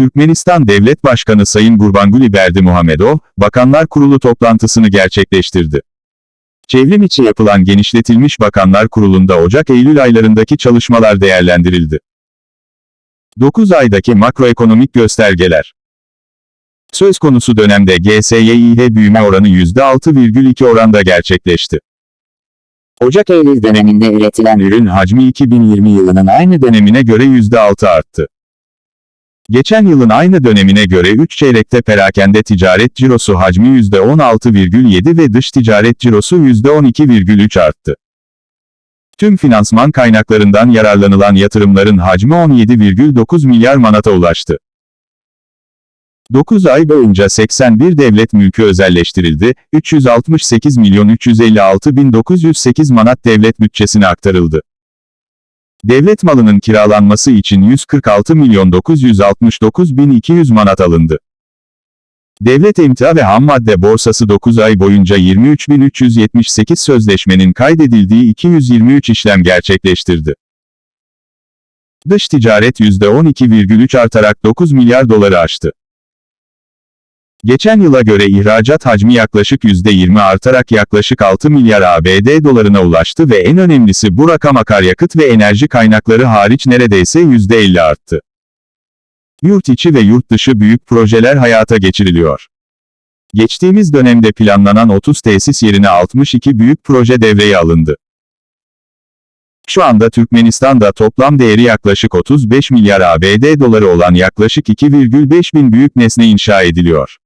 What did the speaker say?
Türkmenistan Devlet Başkanı Sayın Gurbanguly Berdimuhamedov, Bakanlar Kurulu toplantısını gerçekleştirdi. Çevrim içi yapılan genişletilmiş Bakanlar Kurulu'nda Ocak-Eylül aylarındaki çalışmalar değerlendirildi. 9 aydaki makroekonomik göstergeler. Söz konusu dönemde GSYİH büyüme oranı %6,2 oranda gerçekleşti. Ocak-Eylül döneminde üretilen Ürün hacmi 2020 yılının aynı dönemine göre %6 arttı. Geçen yılın aynı dönemine göre 3 çeyrekte perakende ticaret cirosu hacmi %16,7 ve dış ticaret cirosu %12,3 arttı. Tüm finansman kaynaklarından yararlanılan yatırımların hacmi 17,9 milyar manata ulaştı. 9 ay boyunca 81 devlet mülkü özelleştirildi, 368 milyon 356 bin 908 manat devlet bütçesine aktarıldı. Devlet malının kiralanması için 146 milyon 969 bin 200 manat alındı. Devlet emtia ve ham madde borsası 9 ay boyunca 23.378 sözleşmenin kaydedildiği 223 işlem gerçekleştirdi. Dış ticaret %12,3 artarak 9 milyar doları aştı. Geçen yıla göre ihracat hacmi yaklaşık %20 artarak yaklaşık 6 milyar ABD dolarına ulaştı ve en önemlisi bu rakam akaryakıt ve enerji kaynakları hariç neredeyse %50 arttı. Yurt içi ve yurt dışı büyük projeler hayata geçiriliyor. Geçtiğimiz dönemde planlanan 30 tesis yerine 62 büyük proje devreye alındı. Şu anda Türkmenistan'da toplam değeri yaklaşık 35 milyar ABD doları olan yaklaşık 2,5 bin büyük nesne inşa ediliyor.